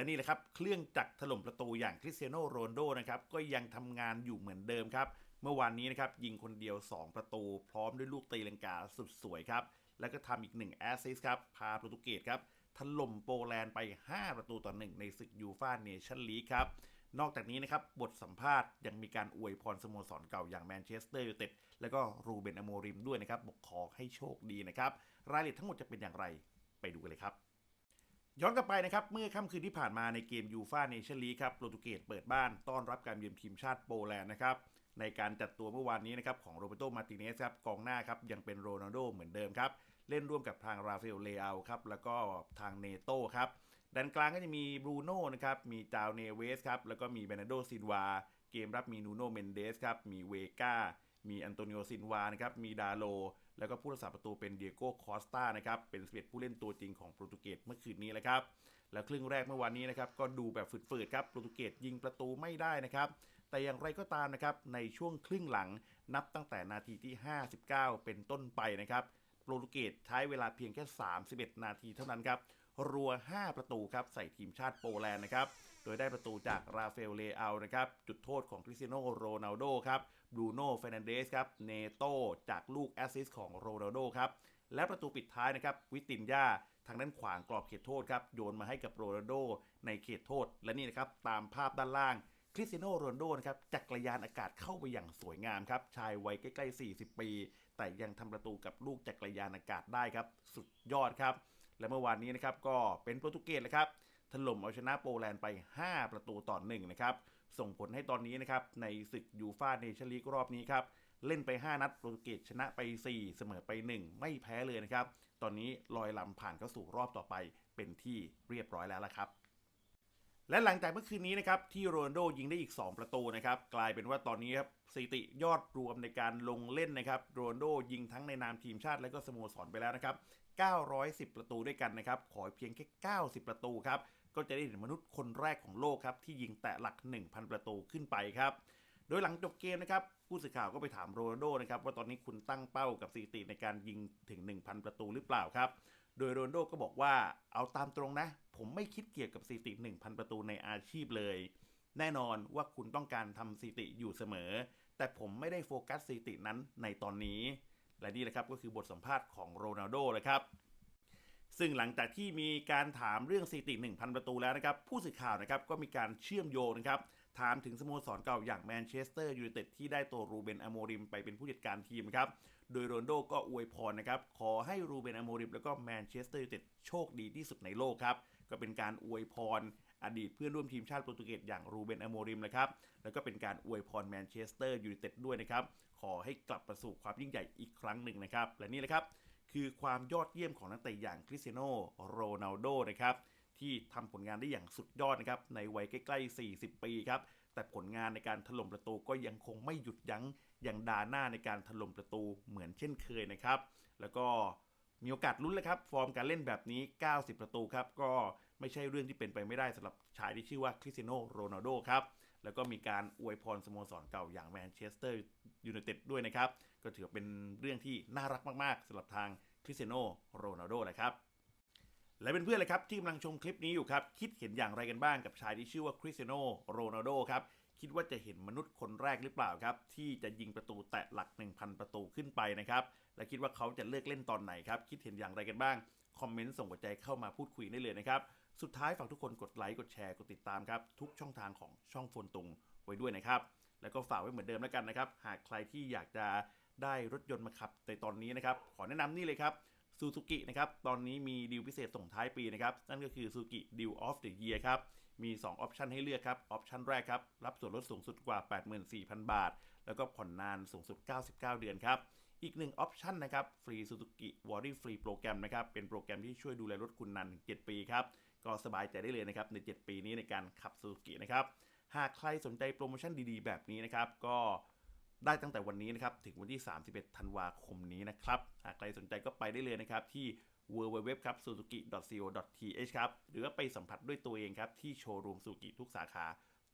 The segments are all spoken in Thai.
และนี่แหละครับ เครื่องจักรถล่มประตูอย่างคริสเตียโนโรนโดนะครับก็ยังทำงานอยู่เหมือนเดิมครับ เมื่อวานนี้นะครับยิงคนเดียว 2 ประตู พร้อมด้วยลูกตีลังกาสุดสวยครับ แล้วก็ทำอีก1แอสซิสครับ พาโปรตุเกสครับถล่มโปแลนด์ไป 5 ประตูต่อหนึ่งในศึกยูฟ่าเนชั่นลีกครับนอกจากนี้นะครับ บทสัมภาษณ์ยังมีการอวยพรสโมสรเก่าอย่างแมนเชสเตอร์ยูไนเต็ดแล้วก็รูเบนอโมริมด้วยนะครับบอกขอให้โชคดีนะครับ รายละเอียดทั้งหมดจะเป็นอย่างไรไปดูกันเลยครับ ย้อนกลับไปนะครับ เมื่อค่ำคืนที่ผ่านมาในเกมยูฟาเนชั่นลีกครับโปรตุเกสเปิดบ้านต้อนรับการเยือนทีมชาติโปแลนด์นะครับในการจัดตัวเมื่อวานนี้นะครับของโรเบโตมาร์ติเนสครับกองหน้าครับยังเป็นโรนัลโดเหมือนเดิมครับเล่นร่วมกับทางราฟาเอลเลอาครับแล้วก็ทางเนโต้ครับด้านกลางก็จะมีบรูโน่นะครับมีจาวเนเวสครับแล้วก็มีเบนาโดซินวาเกมรับมีนูโนเมนเดสครับมีเวกามีอันโตนิโอซินวานะครับมีดาโล แล้วก็ผู้รักษาประตูเป็นเดียโก้คอสตานะครับเป็น11ผู้เล่นตัวจริงของโปรตุเกสเมื่อคืนนี้แหละครับแล้วครึ่งแรกเมื่อวานนี้นะครับก็ดูแบบฝืดๆครับโปรตุเกสยิงประตูไม่ได้นะครับแต่อย่างไรก็ตามนะครับในช่วงครึ่งหลังนับตั้งแต่นาทีที่ 59 เป็นต้นไปนะครับโปรตุเกสใช้เวลาเพียงแค่ 31 นาทีเท่านั้นครับรัว 5 ประตูครับใส่ทีมชาติโปแลนด์นะครับ โดยได้ประตูจากราฟาเอลเลอานะครับ จุดโทษของคริสเตียโนโรนัลโดครับ บรูโน่เฟรนันเดสครับเนโตจากลูกแอสซิสของโรนัลโดครับและประตูปิดท้ายนะครับวิตินยาทางด้านขวางกรอบเขตโทษครับโยนมาให้กับโรนัลโดในเขตโทษ และนี่นะครับตามภาพด้านล่างคริสเตียโนโรนัลโดนะครับจักรยานอากาศเข้าไปอย่างสวยงามครับชายวัยใกล้ๆ 40 ปี แต่ยังทำประตูกับลูกจักรยานอากาศได้ครับ สุดยอดครับ และเมื่อวานนี้นะครับก็เป็นโปรตุเกสเลยครับถล่มเอาชนะโปแลนด์ไป 5 ประตูต่อ1นะครับ ส่งผลให้ตอนนี้นะครับในศึกยูฟาเนชั่นลีกรอบนี้ครับเล่นไป 5 นัดโปรตุเกสชนะไป 4 เสมอไป 1 ไม่แพ้เลยนะครับ ตอนนี้ลอยลำผ่านเข้าสู่รอบต่อไปเป็นที่เรียบร้อยแล้วละครับ และหลังจากเมื่อคืนนี้นะครับที่โรนโดยิงได้อีก 2 ประตูนะครับกลายเป็นว่าตอนนี้ครับสถิติยอดรวมในการลงเล่นนะครับโรนโดยิงทั้งในนามทีมชาติและก็สโมสรไปแล้วนะครับ 910 ประตูด้วยกันนะครับขอเพียงแค่ 90 ประตูครับ ก็จะได้เห็นมนุษย์คนแรกของโลกครับที่ยิงแตะหลัก 1,000 ประตูขึ้นไปครับ โดยหลังจบเกมนะครับผู้สื่อข่าวก็ไปถามโรนัลโดนะครับว่าตอนนี้คุณตั้งเป้ากับสถิติในการยิงถึง 1,000 ประตูหรือเปล่าครับ โดยโรนัลโดก็บอกว่าเอาตามตรงนะ ผมไม่คิดเกี่ยวกับสถิติ 1,000 ประตูในอาชีพเลย แน่นอนว่าคุณต้องการทำสถิติอยู่เสมอ แต่ผมไม่ได้โฟกัสสถิตินั้นในตอนนี้ และนี่แหละครับก็คือบทสัมภาษณ์ของโรนัลโดเลยครับ ซึ่งหลังจากที่มีการถามเรื่องสถิติ 1,000 ประตูแล้วนะครับ ผู้สื่อข่าวนะครับก็มีการเชื่อมโยงนะครับ ถามถึงสโมสรเก่าอย่างแมนเชสเตอร์ยูไนเต็ดที่ได้ตัวรูเบนอโมริมไปเป็นผู้จัดการทีมครับ โดยโรนโดก็อวยพรนะครับ ขอให้รูเบนอโมริมแล้วก็แมนเชสเตอร์ยูไนเต็ดโชคดีที่สุดในโลกครับ ก็เป็นการอวยพรอดีตเพื่อนร่วมทีมชาติโปรตุเกสอย่างรูเบนอโมริมนะครับ แล้วก็เป็นการอวยพรแมนเชสเตอร์ยูไนเต็ดด้วยนะครับ ขอให้กลับมาสู่ความยิ่งใหญ่อีกครั้งหนึ่งนะครับ และนี่แหละครับ คือความยอดเยี่ยมของนักเตะอย่างคริสเตียโนโรนัลโดนะครับที่ทำผลงานได้อย่างสุดยอดนะครับในวัยใกล้ ๆ 40 ปีครับแต่ผลงานในการถล่มประตูก็ยังคงไม่หยุดยั้งอย่างดาหน้าในการถล่มประตูเหมือนเช่นเคยนะครับ แล้วก็มีโอกาสลุ้นเลยครับ ฟอร์มการเล่นแบบนี้ 90 ประตูครับ ก็ไม่ใช่เรื่องที่เป็นไปไม่ได้สำหรับชายที่ชื่อว่าคริสเตียโนโรนัลโดครับ แล้วก็มีการอวยพรสโมสรเก่าอย่างแมนเชสเตอร์ยูไนเต็ดด้วยนะครับ ก็ถือเป็นเรื่องที่น่ารักมากๆสำหรับทางคริสเตียโนโรนัลโดแหละครับและเป็นเพื่อนเลยครับที่กำลังชมคลิปนี้อยู่ครับ คิดเห็นอย่างไรกันบ้างกับชายที่ชื่อว่าคริสเตียโนโรนัลโดครับ คิดว่าจะเห็นมนุษย์คนแรกหรือเปล่าครับ ที่จะยิงประตูแตะหลัก 1,000 ประตูขึ้นไปนะครับ และคิดว่าเขาจะเลือกเล่นตอนไหนครับ คิดเห็นอย่างไรกันบ้าง คอมเมนต์ส่งหัวใจเข้ามาพูดคุยได้เลยนะครับ สุดท้ายฝากทุกคนกดไลค์กดแชร์กดติดตามครับทุกช่องทางของช่องโฟนตุงไว้ด้วยนะครับ แล้วก็ฝากไว้เหมือนเดิมแล้วกันนะครับ หากใครที่อยากจะได้รถยนต์มาขับในตอนนี้นะครับ ขอแนะนำนี่เลยครับซูซูกินะครับ ตอนนี้มีดีลพิเศษส่งท้ายปีนะครับ นั่นก็คือซูซูกิดีลออฟเดอะเยียครับ มี2ออปชันให้เลือกครับ ออปชันแรกครับ รับส่วนลดสูงสุดกว่า 84,000 บาท แล้วก็ผ่อนนานสูงสุด 99 เดือนครับ อีกหนึ่งออปชันนะครับ ฟรีซูซูกิวอร์รี่ฟรีโปรแกรมนะครับ เป็นโปรแกรมที่ช่วยดูแลรถคุณนาน 7 ปีครับ ก็สบายใจได้เลยนะครับใน 7 ปีนี้ในการขับซูซูกินะครับ หากใครสนใจโปรโมชั่นดีๆ แบบนี้นะครับ ก็ได้ตั้งแต่วันนี้นะครับ ถึงวันที่ 31 ธันวาคมนี้นะครับ หากใครสนใจก็ไปได้เลยนะครับที่ www ครับ suzuki.co.th ครับ หรือว่าไปสัมผัสด้วยตัวเองครับ ที่โชว์รูมซูกิทุกสาขา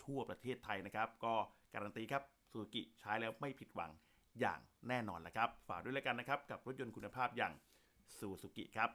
ทั่วประเทศไทยนะครับ ก็การันตีครับซูซูกิใช้แล้วไม่ผิดหวังอย่างแน่นอนแหละครับ ฝากด้วยแล้วกันนะครับ กับรถยนต์คุณภาพอย่างซูซูกิครับ